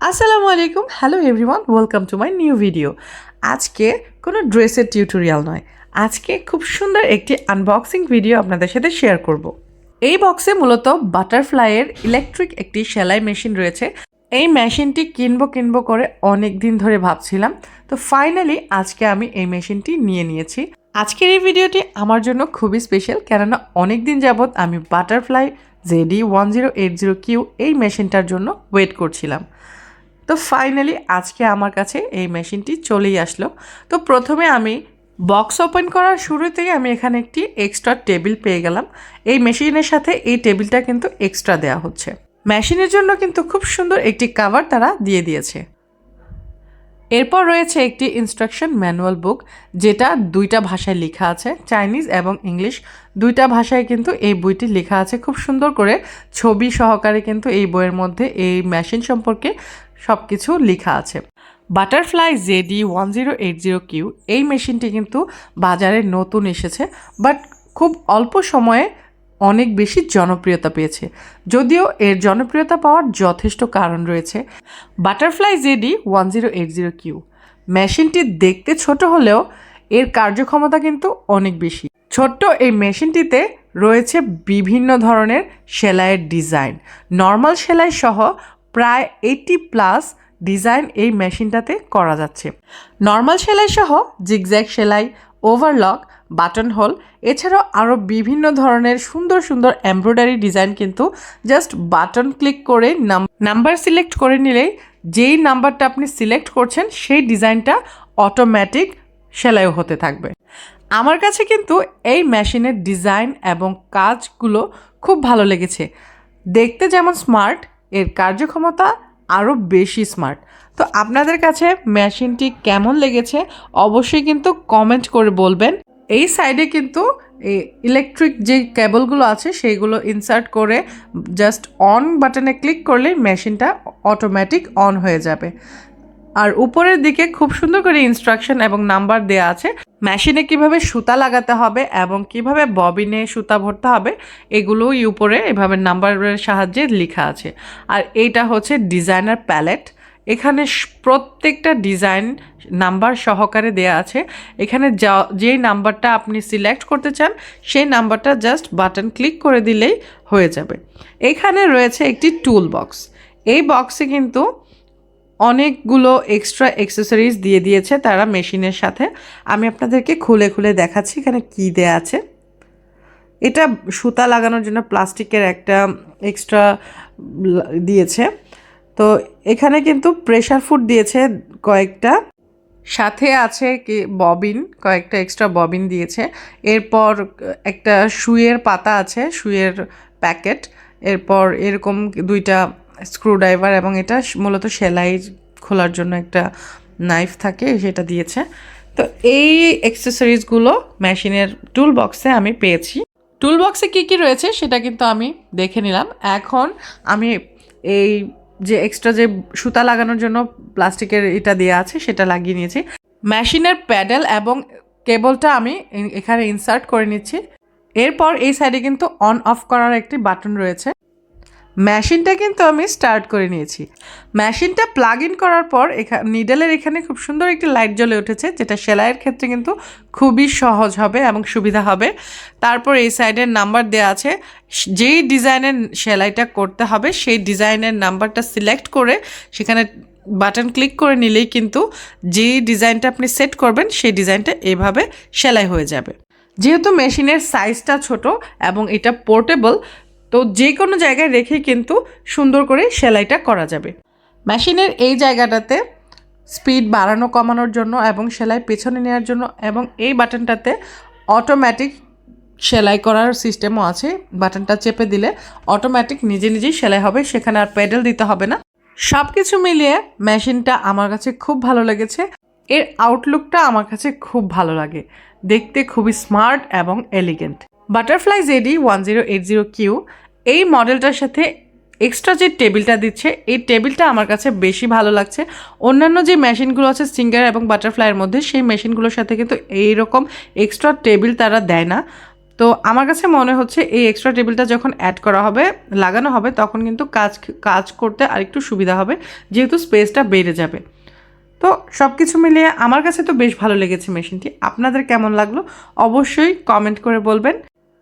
আসসালামু আলাইকুম। Hello everyone welcome to my new video আজকে কোনো ড্রেসের টিউটোরিয়াল নয়। আজকে খুব সুন্দর একটি আনবক্সিং ভিডিও আপনাদের সাথে শেয়ার করব। এই বক্সে মূলত বাটারফ্লাইয়ের ইলেকট্রিক একটি সেলাই মেশিন রয়েছে। এই মেশিনটি কিনবো কিনবো করে অনেক দিন ধরে ভাবছিলাম। তো ফাইনালি আজকে আমি এই মেশিনটি নিয়ে নিয়েছি। আজকের এই ভিডিওটি আমার জন্য খুবই স্পেশাল কেননা অনেক দিন যাবৎ আমি butterfly JD one zero eight zero Q এই মেশিনটার জন্য ওয়েট করছিলাম। তো ফাইনালি আজকে আমার কাছে এই মেশিনটি চলেই আসলো। তো প্রথমে আমি বক্স ওপেন করার শুরুতেই আমি এখানে একটি এক্সট্রা টেবিল পেয়ে গেলাম। এই মেশিনের সাথে এই টেবিলটা কিন্তু এক্সট্রা দেওয়া হচ্ছে। মেশিনের জন্য কিন্তু খুব সুন্দর একটি কাভার তারা দিয়ে দিয়েছে। এরপর রয়েছে একটি ইনস্ট্রাকশন ম্যানুয়াল বুক যেটা দুইটা ভাষায় লেখা আছে চাইনিজ এবং ইংলিশ দুইটা ভাষায় কিন্তু এই বইটি লেখা আছে। খুব সুন্দর করে ছবি সহকারে কিন্তু এই বইয়ের মধ্যে এই মেশিন সম্পর্কে সব কিছু লেখা আছে। Butterfly JD one zero eight zero Q এই মেশিনটি কিন্তু বাজারে নতুন এসেছে বাট খুব অল্প সময়ে অনেক বেশি জনপ্রিয়তা পেয়েছে। যদিও এর জনপ্রিয়তা পাওয়ার যথেষ্ট কারণ রয়েছে। Butterfly JD one zero eight zero Q. মেশিনটি দেখতে ছোট হলেও এর কার্যক্ষমতা কিন্তু অনেক বেশি। ছোট্ট এই মেশিনটিতে রয়েছে বিভিন্ন ধরনের সেলাইয়ের ডিজাইন। নর্মাল সেলাই সহ প্রায় এইটি প্লাস ডিজাইন এই মেশিনটাতে করা যাচ্ছে। নর্মাল সেলাই সহ জিগজ্যাগ সেলাই, ওভারলক বাটন হোল। এছাড়াও আরও বিভিন্ন ধরনের সুন্দর সুন্দর এমব্রয়ডারি ডিজাইন কিন্তু জাস্ট বাটন ক্লিক করে নাম্বার সিলেক্ট করে নিলেই যেই নাম্বারটা আপনি সিলেক্ট করছেন সেই ডিজাইনটা অটোমেটিক সেলাইও হতে থাকবে। আমার কাছে কিন্তু এই মেশিনের ডিজাইন এবং কাজগুলো খুব ভালো লেগেছে। দেখতে যেমন স্মার্ট, এর কার্যক্ষমতা আরও বেশি স্মার্ট। তো আপনাদের কাছে মেশিনটি কেমন লেগেছে অবশ্যই কিন্তু কমেন্ট করে বলবেন। এই সাইডে কিন্তু এই ইলেকট্রিক যে কেবলগুলো আছে, সেইগুলো ইনসার্ট করে জাস্ট অন বাটনে ক্লিক করলেই মেশিনটা অটোমেটিক অন হয়ে যাবে। আর উপরের দিকে খুব সুন্দর করে ইনস্ট্রাকশন এবং নাম্বার দেওয়া আছে মেশিনে কীভাবে সুতা লাগাতে হবে এবং কীভাবে ববিনে সুতা ভরতে হবে, এগুলোই উপরে এভাবে নাম্বারের সাহায্যে লেখা আছে। আর এইটা হচ্ছে ডিজাইনার প্যালেট এখানে প্রত্যেকটা ডিজাইন নাম্বার সহকারে দেয়া আছে। এখানে যা, যেই নাম্বারটা আপনি সিলেক্ট করতে চান, সেই নাম্বারটা জাস্ট বাটন ক্লিক করে দিলেই হয়ে যাবে। এখানে রয়েছে একটি টুল বক্স এই বক্সে কিন্তু অনেকগুলো এক্সট্রা অ্যাক্সেসরিজ দিয়ে দিয়েছে তারা মেশিনের সাথে। আমি আপনাদেরকে খুলে খুলে দেখাচ্ছি এখানে কি দেয়া আছে। এটা সুতা লাগানোর জন্য প্লাস্টিকের একটা এক্সট্রা দিয়েছে। তো এখানে কিন্তু প্রেশার ফুড দিয়েছে কয়েকটা। সাথে আছে কি ববিন, কয়েকটা এক্সট্রা ববিন দিয়েছে। এরপর একটা শুয়ের পাতা আছে শুয়ের প্যাকেট এরপর এরকম দুইটা স্ক্রুড্রাইভার এবং এটা মূলত সেলাই খোলার জন্য একটা নাইফ থাকে, সেটা দিয়েছে। তো এই অ্যাক্সেসরিজগুলো মেশিনের টুল বক্সে আমি পেয়েছি। টুল বক্সে কী কী রয়েছে সেটা কিন্তু আমি দেখে নিলাম। এখন আমি এই যে এক্সট্রা যে সুতা লাগানোর জন্য প্লাস্টিকের এটা দেওয়া আছে, সেটা লাগিয়ে নিয়েছি। মেশিনের প্যাডেল এবং কেবলটা আমি এখানে ইনসার্ট করে নিচ্ছি। এরপর এই সাইডে কিন্তু অন অফ করার একটি বাটন রয়েছে। মেশিনটা কিন্তু আমি স্টার্ট করে নিয়েছি। মেশিনটা প্লাগ ইন করার পর এখানে নিডেলের এখানে খুব সুন্দর একটি লাইট জ্বলে উঠেছে, যেটা সেলাইয়ের ক্ষেত্রে কিন্তু খুবই সহজ হবে এবং সুবিধা হবে। তারপর এই সাইডের নাম্বার দেওয়া আছে। যেই ডিজাইনের সেলাইটা করতে হবে, সেই ডিজাইনের নাম্বারটা সিলেক্ট করে সেখানে বাটন ক্লিক করে নিলেই কিন্তু যেই ডিজাইনটা আপনি সেট করবেন, সেই ডিজাইনটা এভাবে সেলাই হয়ে যাবে। যেহেতু মেশিনের সাইজটা ছোট এবং এটা পোর্টেবল তো যে কোনো জায়গায় রেখে কিন্তু সুন্দর করে সেলাইটা করা যাবে। মেশিনের এই জায়গাটাতে স্পিড বাড়ানো, কমানোর জন্য এবং সেলাই পেছনে নেওয়ার জন্য এবং এই বাটনটাতে অটোমেটিক সেলাই করার সিস্টেমও আছে। বাটনটা চেপে দিলে অটোমেটিক নিজে নিজেই সেলাই হবে, সেখানে আর প্যাডেল দিতে হবে না। সব কিছু মিলিয়ে মেশিনটা আমার কাছে খুব ভালো লেগেছে। এর আউটলুকটা আমার কাছে খুব ভালো লাগে। দেখতে খুবই স্মার্ট এবং elegant butterfly JD one zero eight zero Q, এই মডেলটার সাথে এক্সট্রা যে টেবিলটা দিচ্ছে, এই টেবিলটা আমার কাছে বেশি ভালো লাগছে। অন্যান্য যে মেশিনগুলো আছে সিঙ্গার এবং বাটারফ্লাইয়ের মধ্যে, সেই মেশিনগুলোর সাথে কিন্তু এইরকম এক্সট্রা টেবিল তারা দেয় না। তো আমার কাছে মনে হচ্ছে এই এক্সট্রা টেবিলটা যখন অ্যাড করা হবে, লাগানো হবে, তখন কিন্তু কাজ কাজ করতে আরেকটু সুবিধা হবে, যেহেতু স্পেসটা বেড়ে যাবে। তো সব কিছু মিলিয়ে আমার কাছে তো বেশ ভালো লেগেছে মেশিনটি। আপনাদের কেমন লাগল? অবশ্যই কমেন্ট করে বলবেন।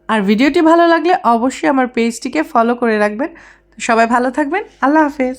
আর ভিডিওটি ভালো লাগলে অবশ্যই আমার পেজটিকে ফলো করে রাখবেন। সবাই ভালো থাকবেন। আল্লাহ হাফেজ।